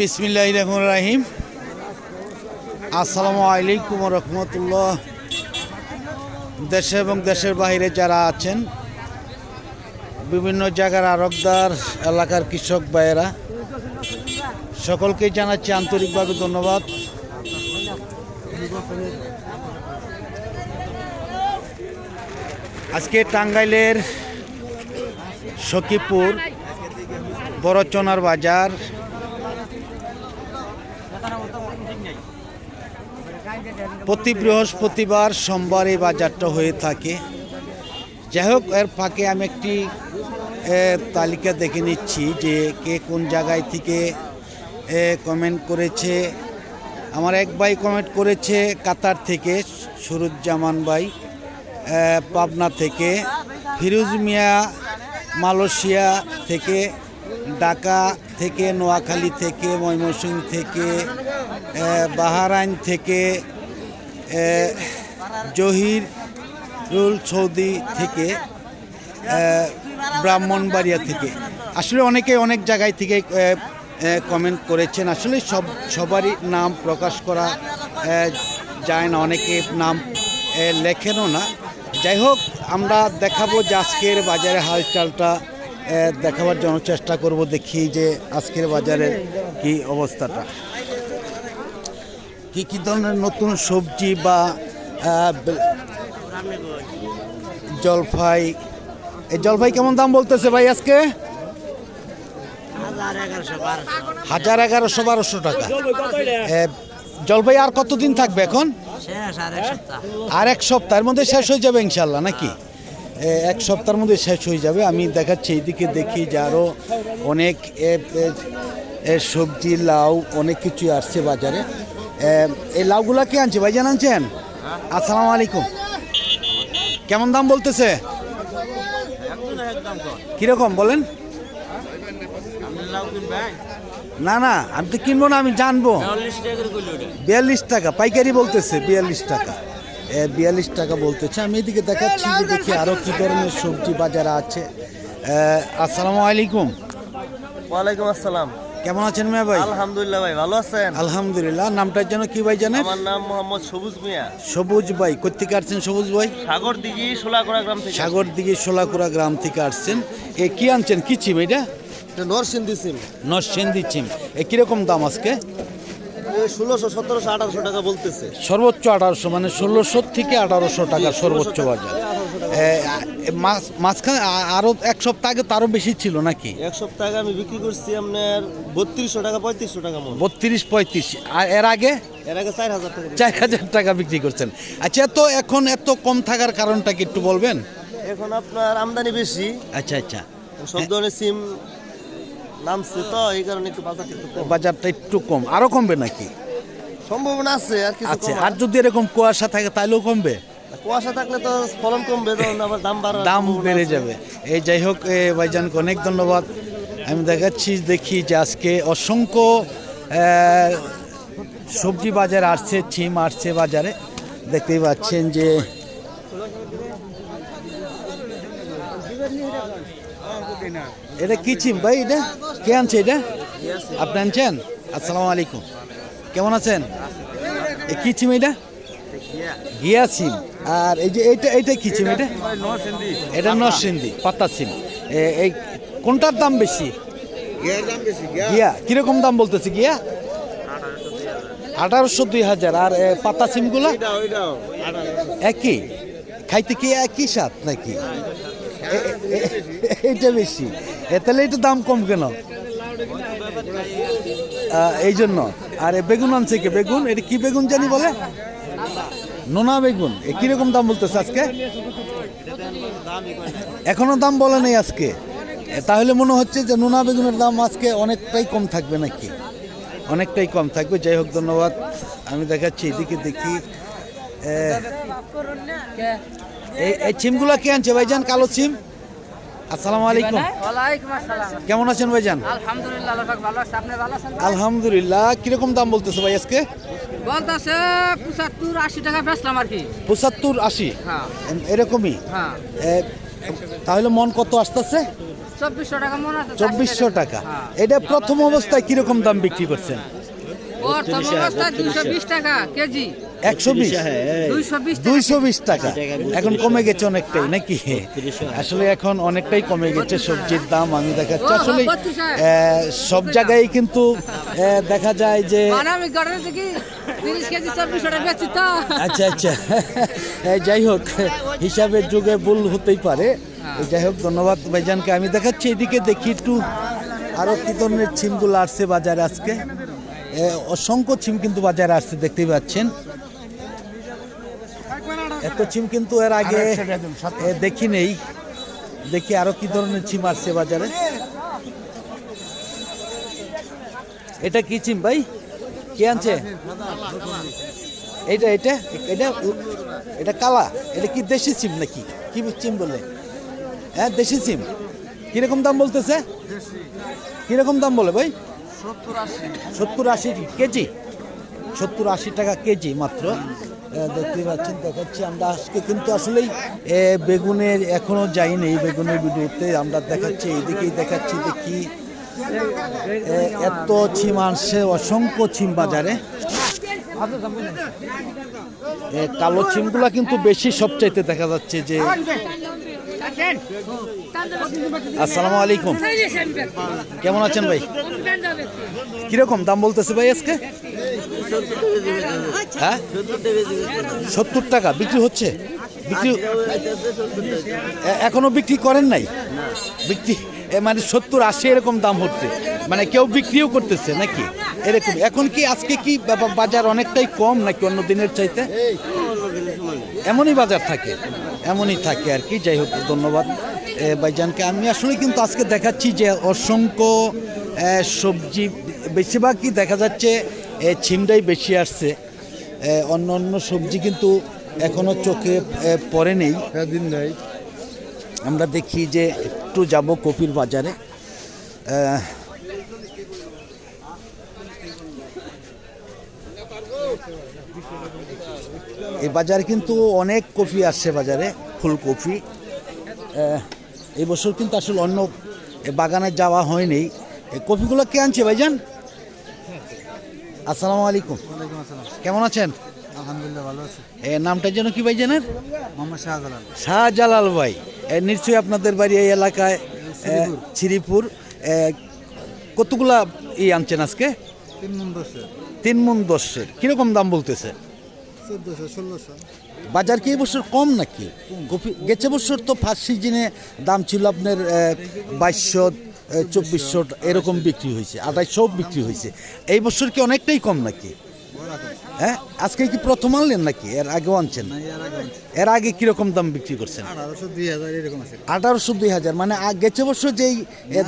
বিসমিল্লাহ রহমান রাহিম। আসসালামু আলাইকুম রহমতুল্লাহ। দেশে এবং দেশের বাইরে যারা আছেন, বিভিন্ন জায়গার আরবদার, এলাকার কৃষক ভাইয়েরা সকলকেই জানাচ্ছি আন্তরিকভাবে ধন্যবাদ। আজকে টাঙ্গাইলের সখীপুর, বড়চনার বাজার প্রতি বৃহস্পতিবার সোমবার এই বাজারটা হয়ে থাকে। যাই হোক, এর ফাঁকে আমি একটি তালিকা দেখে নিচ্ছি যে কে কোন জায়গায় থেকে কমেন্ট করেছে। আমার এক ভাই কমেন্ট করেছে কাতার থেকে, সুরুজ্জামান ভাই পাবনা থেকে, ফিরোজ মিয়া, মালয়েশিয়া থেকে, ঢাকা থেকে, নোয়াখালী থেকে, ময়মনসিংহ থেকে বাহারাইন থেকে জহিরুল সৌদি থেকে ব্রাহ্মণবাড়িয়া থেকে। আসলে অনেকে অনেক জায়গায় থেকে কমেন্ট করেছেন। আসলে সব, সবারই নাম প্রকাশ করা যায় না। অনেকে নাম লেখেনও না। যাই হোক, আমরা দেখাবো যে আজকের বাজারে হালচালটা দেখাবার জন্য চেষ্টা করব দেখি যে আজকের বাজারের কি অবস্থাটা। কি কি ধরনের নতুন সবজি বা জলফাই? এই জলফাই কেমন দাম বলতেছে ভাই আজকে? হাজার এগারোশো বারোশো টাকা। জলপাই আর কতদিন থাকবে এখন? আর এক সপ্তাহের মধ্যে শেষ হয়ে যাবে ইনশাল্লাহ নাকি? এক সপ্তাহের মধ্যে শেষ হয়ে যাবে। আমি দেখাচ্ছি, এইদিকে দেখি যে আরও অনেক সবজি, লাউ, অনেক কিছু আসছে বাজারে। এই লাউগুলা কে আনছে? ভাই আনছেন? আসসালামু আলাইকুম। কেমন দাম বলতেছে? কীরকম বলেন? না না, আমি তো কিনবো না, আমি জানব। বিয়াল্লিশ টাকা, পাইকারি বলতেছে, বিয়াল্লিশ টাকা। বিয়াল্লিশ টাকা বলতেছে। আমি এদিকে দেখাচ্ছি যে দেখি আরও কী ধরনের সবজি বাজারে আছে। আসসালামু আলাইকুম। ওয়ালাইকুম আসসালাম। কেমন আছেন মেয়া ভাই? আলহামদুলিল্লাহ ভাই ভালো আছেন? আলহামদুলিল্লাহ নামটার জন্য কি ভাই জানেন? আমার নাম মোহাম্মদ সবুজ মিয়া। সবুজ ভাই কোথেকে আসছেন সবুজ ভাই? সাগর দিঘি সোলাকড়া গ্রাম থেকে। সাগর দিকে সোলাকুড়া গ্রাম থেকে আসছেন। এ কি আনছেন? কি চিম এটা? নরসিংদী সিম নরসেন্দি চিম এ কীরকম দাম আজকে? ষোলোশো সতেরোশো আঠারোশো টাকা বলতেছে। সর্বোচ্চ আঠারোশো মানে ষোলোশো থেকে আঠারোশো টাকা সর্বোচ্চ বাজার। মাঝখানে আ- আরও এক সপ্তাহ আগে তারও বেশি ছিল নাকি? এক সপ্তাহ আগে আমি বিক্রি করছি আপনার বত্রিশশো টাকা পঁয়ত্রিশশো টাকা মন বত্রিশ পঁয়ত্রিশ। আর এর আগে? এর আগে চার হাজার টাকা চার হাজার টাকা বিক্রি করছেন। আচ্ছা এত এখন এত কম থাকার কারণটা কি একটু বলবেন? এখন আপনার আমদানি বেশি। আচ্ছা আচ্ছা। সব ধরনের সিম নামছে তো এই কারণে একটু বাজার একটু কম। বাজারটা একটু কম। আরও কমবে নাকি? সম্ভাবনা আছে আর কি আচ্ছা আর যদি এরকম কুয়াশা থাকে তাহলেও কমবে? কুয়াশা থাকলে তো ফলন কমবে আবার দাম বাড়ার দাম বেড়ে যাবে। এই যাই হোক ভাইজানকে অনেক ধন্যবাদ। আমি দেখাচ্ছি দেখি যে আজকে অসংখ্য সবজি বাজার আসছে ছিম আসছে বাজারে। দেখতেই পাচ্ছেন যে এটা কি ছিম ভাই এটা? কে আনছে এটা? আপনি আনছেন? আসসালামু আলাইকুম। কেমন আছেন? কি ছিম এটা? গিয়া সিম আর এই যে এইটা এইটা কি সিম এটা? এটা নরসিংদী পাতা সিম এই কোনটার দাম বেশি? গিয়া কীরকম দাম বলতেছে গিয়া আঠারোশো দুই হাজার। আর পাতা সিমগুলো একই? খাইতে কি একই স্বাদ নাকি? এ- এ- এ- এইটা বেশি। এ, তাহলে একটু দাম কম কেন? এই জন্য আর এ বেগুন আনছে কি? বেগুন? এটা কি বেগুন জানি বলে? নোনা বেগুন এ কীরকম দাম বলতেছে আজকে? এখনও দাম বলে নেই আজকে। তাহলে মনে হচ্ছে যে নোনা বেগুনের দাম আজকে অনেকটাই কম থাকবে নাকি? অনেকটাই কম থাকবে। যাই হোক ধন্যবাদ। আমি দেখাচ্ছি এদিকে দেখি। এই চিমগুলো কে আনছে ভাইজান? কালো চিম? আসসালামু আলাইকুম। কেমন আছেন ভাইজান? আলহামদুলিল্লাহ আলহামদুলিল্লাহ। কীরকম দাম বলতেছে ভাই আজকে? বলতেছে পঁচাত্তর আশি টাকা বেচলাম আর কি। পঁচাত্তর আশি? হ্যাঁ। এরকমই? হ্যাঁ। তাহলে মন কত আসতেছে? চব্বিশশো টাকা মনে চব্বিশশো টাকা। এটা প্রথম অবস্থায় কীরকম দাম বিক্রি করছেন? প্রথম অবস্থায় দুশো বিশ টাকা কেজি। একশো বিশ। দুইশো বিশ টাকা। এখন কমে গেছে অনেকটাই নাকি? আসলে এখন অনেকটাই কমে গেছে সবজির দাম আমি দেখাচ্ছি। আসলে সব জায়গায় কিন্তু দেখা যায় যে মানে আচ্ছা আচ্ছা। যাই হোক হিসাবের যুগে ভুল হতেই পারে। যাই হোক ধন্যবাদ ভাইজানকে। আমি দেখাচ্ছি এদিকে দেখি একটু আরও কি ধরনের ছিমগুলো আসছে বাজারে আজকে। অসংখ্য ছিম কিন্তু বাজারে আসছে দেখতেই পাচ্ছেন। এত ছিম কিন্তু এর আগে দেখি নেই। দেখি আরও কি ধরনের ছিম আসছে বাজারে। এটা কি চিম ভাই? কে আনছে? এইটা এটা এটা এটা কালা। এটা কি দেশি সিম নাকি? কি সিম বলে? হ্যাঁ দেশি সিম কীরকম দাম বলতেছে? কীরকম দাম বলে ভাই? সত্তর আশি কেজি। সত্তর আশি টাকা কেজি মাত্র। দেখতে পাচ্ছেন দেখাচ্ছি। আমরা আজকে কিন্তু আসলেই বেগুনের এখনও যাইনি বেগুনের ভিডিওতে আমরা দেখাচ্ছি এইদিকেই দেখাচ্ছি দেখি এ, এত ছিম আসছে অসংখ্য ছিম বাজারে। কালো ছিমগুলা কিন্তু বেশি সবচাইতে দেখা যাচ্ছে যে আসসালামু আলাইকুম। কেমন আছেন ভাই? কীরকম দাম বলতেছে ভাই আজকে? হ্যাঁ সত্তর টাকা বিক্রি হচ্ছে? বিক্রি এখনও বিক্রি করেন নাই? বিক্রি মানে সত্তর আশি এরকম দাম হচ্ছে। মানে কেউ বিক্রিও করতেছে নাকি? এরকম। এখন কি আজকে কি বাজার অনেকটাই কম নাকি অন্য দিনের চাইতে? এমনই বাজার থাকে। এমনই থাকে আর কি। যাই হোক, ধন্যবাদ। ভাইজানকে। আমি আসলে কিন্তু আজকে দেখাচ্ছি যে অসংখ্য সবজি বেশিরভাগই দেখা যাচ্ছে ছিমটাই বেশি আসছে। অন্য অন্য সবজি কিন্তু এখনও চোখে পড়ে নেই। আমরা দেখি যে একটু যাব কপির বাজারে। এই বাজারে কিন্তু অনেক কপি আসছে বাজারে ফুলকপি। এই বছর কিন্তু আসলে অন্য বাগানে যাওয়া হয়নি। এই কফিগুলো কে আনছে ভাইজান? আসসালামু আলাইকুম। কেমন আছেন? আলহামদুলিল্লাহ ভালো আছে। এ নামটা যেন কি ভাইজানের? মোহাম্মদ শাহজালাল। শাহজালাল ভাই। নিশ্চয়ই আপনাদের বাড়ি এই এলাকায় শ্রীপুর। কতগুলা ই আনছেন আজকে? তিন মন দশে। তিন মন দশের কীরকম দাম বলতেছে? বাজার কি এবছর কম নাকি? গেছে বছর তো ফার্স্ট সিজনে দাম ছিল আপনার বাইশশো চব্বিশশো এরকম বিক্রি হয়েছে আড়াইশো বিক্রি হয়েছে। এই বছর কি অনেকটাই কম নাকি? হ্যাঁ? আজকে কি প্রথম আনলেন নাকি? এর আগেও আনছেন? এর আগে কীরকম দাম বিক্রি করছেন? আঠারোশো দুই হাজার মানে গেছে বছর যেই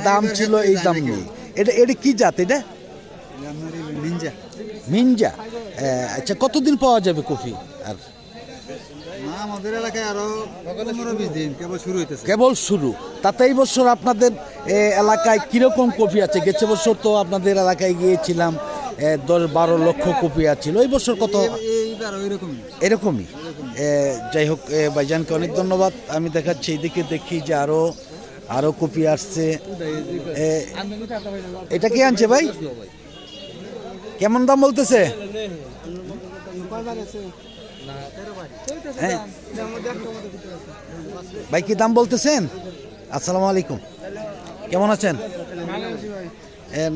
দাম ছিল এই দাম নেই এটা এটা কি জাত এটা? নিনজা মিনজা। আচ্ছা কতদিন পাওয়া যাবে কফি? আর আমাদের এলাকায় আরও পনেরো বিশ দিন কেবল শুরু হইতেছে। কেবল শুরু। তাতে এই বছর আপনাদের এলাকায় কীরকম কপি আছে? গেছে বছর তো আপনাদের এলাকায় গিয়েছিলাম দশ বারো লক্ষ কপি আছিল। এই বছর কত? এরকমই? যাই হোক ভাইজানকে অনেক ধন্যবাদ। আমি দেখাচ্ছি এইদিকে দেখি যে আরও আরও কপি আসছে। এটা কি আনছে ভাই? কেমন দাম বলতেছে? হ্যাঁ ভাই কি দাম বলতেছেন? আসসালামু আলাইকুম। কেমন আছেন?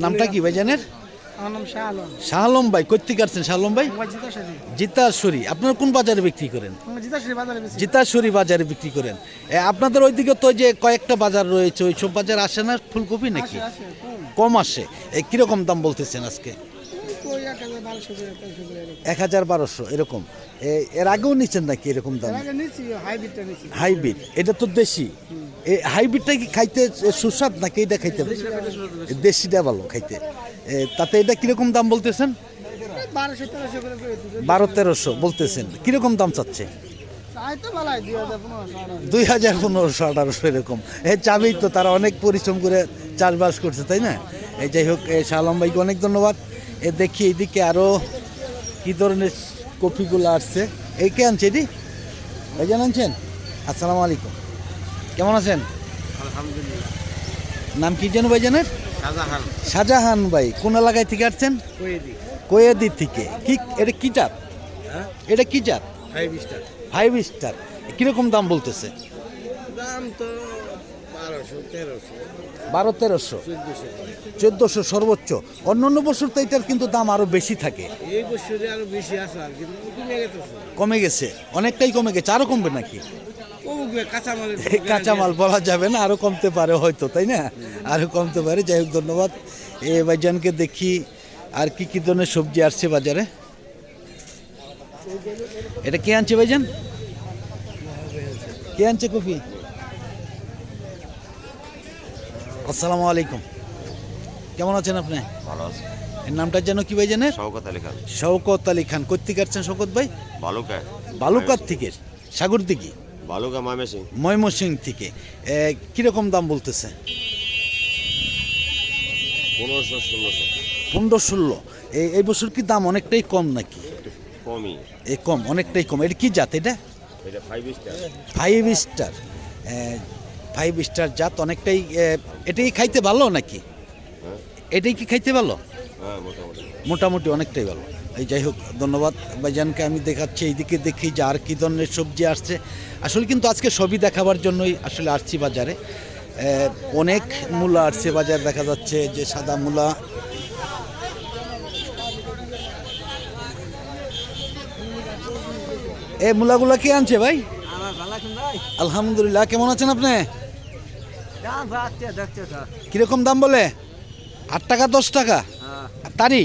নামটা কি ভাইজানের? আমার নাম শাহ আলম। ভাই কোথেকে আসছেন শাহ আলম ভাই জিতাশরী আপনারা কোন বাজারে বিক্রি করেন? জিতাশরী বাজারে বিক্রি করেন। আপনাদের ওইদিকে তো যে কয়েকটা বাজার রয়েছে ওই সব বাজার আসে না ফুলকপি নাকি? কম। আসে। কীরকম দাম বলতেছেন আজকে? এক হাজার বারোশো এরকম। এর আগেও নিচ্ছেন নাকি এরকম দাম? হাইব্রিড। এটা তো দেশি। এই হাইব্রিডটা কি খাইতে সুস্বাদ নাকি এটা খাইতে? দেশিটা ভালো খাইতে। তাতে এটা কীরকম দাম বলতেছেন? বারো তেরোশো বলতেছেন। কীরকম দাম চাচ্ছে? দুই হাজার পনেরোশো আঠারোশো। এরকম। এ চাবেই তো তারা অনেক পরিশ্রম করে চাষবাস করছে তাই না? এই যাই হোক এ শালম ভাইকে অনেক ধন্যবাদ। এ দেখি এইদিকে আরও কী ধরনের কপিগুলো আসছে। এই কে আনছে এটি? ভাইজান আনছেন? আসসালামু আলাইকুম। কেমন আছেন? নাম কি যেন ভাই জানেন শাহজাহান ভাই কোন এলাকায় থেকে আসছেন? কোয়েদি। থেকে। কি এটা কি জাত? এটা কি জাত? ফাইভ স্টার ফাইভ স্টার কীরকম দাম বলতেছে? দাম তো বারো তেরোশো? চোদ্দোশো। সর্বোচ্চ। অন্য অন্য বছর তো এটার কিন্তু দাম আরও বেশি থাকে। এই বছরে আরও বেশি আছে আর কমে গেছে। অনেকটাই কমে গেছে। আরও কমবে নাকি? কাঁচামাল বলা যাবে না আরও কমতে পারে হয়তো তাই না? আরও কমতে পারে। যাই হোক ধন্যবাদ। এ ভাইজানকে দেখি আর কি কি ধরনের সবজি আসছে বাজারে। এটা কে আনছে ভাইজান? কে আনছে কফি আসসালামু আলাইকুম। কেমন আছেন আপনি? ভালো আছে। এর নামটা যেন কি ভাই জানেন? শওকত আলী খান। শওকত আলী খান। কোথেকে আসছেন শওকত ভাই? বালুকা। বালুকার থেকে। সাগর দিঘি বালুকা ময়মেসিং ময়মনসিং থেকে। এ, কীরকম দাম বলতেছে? পনেরোশো ষোলোশো। পনেরো ষোলো। এই এই বছর কি দাম অনেকটাই কম নাকি? কমই। এই কম অনেকটাই কম। এটা কি জাত এটা? এটা five star five star five star জাত অনেকটাই এটাই খাইতে ভালো নাকি? হ্যাঁ। এটাই কি খাইতে ভালো? হ্যাঁ মোটামুটি। অনেকটাই ভালো। এই যাই হোক ধন্যবাদ ভাইজানকে আমি দেখাচ্ছি এইদিকে দেখি যে আর কী ধরনের সবজি আসছে। আসলে কিন্তু আজকে সবই দেখাবার জন্যই আসলে আসছি বাজারে। অনেক মূলা আসছে বাজার দেখা যাচ্ছে যে সাদা মূলা। এ মূলাগুলা কে আনছে ভাই? আমার ভালো আছেন ভাই। আলহামদুলিল্লাহ কেমন আছেন আপনি দাম বাড়ছে দেখছে তো কীরকম দাম বলে? আট টাকা দশ টাকা? হ্যাঁ। তারি?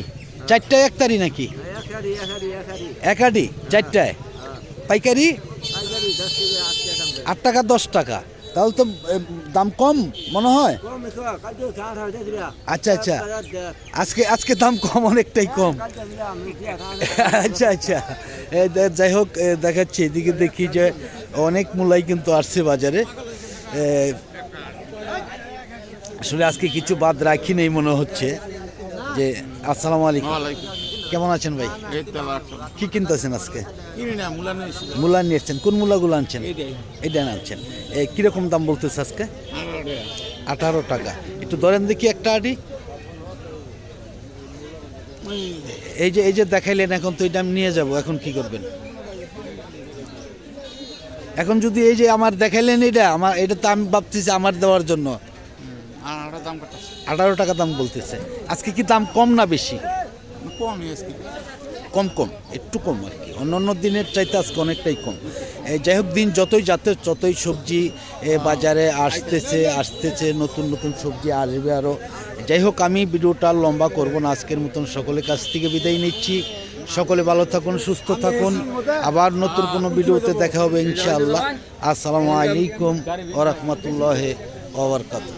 চারটায় এক তারি নাকি একারি একাডি চারটায়? পাইকারি? পাইকারি আট টাকা দশ টাকা। তাহলে তো দাম কম মনে হয়? আচ্ছা আচ্ছা। আজকে আজকে দাম কম অনেকটাই কম। আচ্ছা আচ্ছা। যাই হোক দেখাচ্ছি। এদিকে দেখি যে অনেক মূলাই কিন্তু আসছে বাজারে। আসলে আজকে কিছু বাদ রাখি নেই মনে হচ্ছে যে আসসালামু আলাইকুম। কেমন আছেন ভাই? কি কিনতেছেন আজকে? মূলা নিয়েছেন কোন মূলাগুলো আনছেন? এটা আনছেন। কীরকম দাম বলতেছে আজকে? আঠারো টাকা। একটু ধরেন দেখি একটা আটি এই যে এই যে দেখাইলেন এখন তো এটা আমি নিয়ে যাব। এখন কি করবেন? এখন যদি এই যে আমার দেখাইলেন এটা আমার এটা তো আমি ভাবতেছি আমার দেওয়ার জন্য। আঠারো টাকা দাম বলতেছে। আজকে কি দাম কম না বেশি? কম কম একটু কম আর কি। অন্য অন্য দিনের চাইতে আজকে অনেকটাই কম। যাই হোক দিন যতই যাতে ততই সবজি এ, বাজারে আসতেছে আসতেছে নতুন নতুন সবজি আসবে আরও যাই হোক আমি ভিডিওটা লম্বা করব না আজকের মতন সকলের কাছ থেকে বিদায় নিচ্ছি। সকলে ভালো থাকুন সুস্থ থাকুন। আবার নতুন কোনো ভিডিওতে দেখা হবে ইনশাআল্লাহ। আসসালামু আলাইকুম ওরহমতুল্লাহ ওবরকাতুহ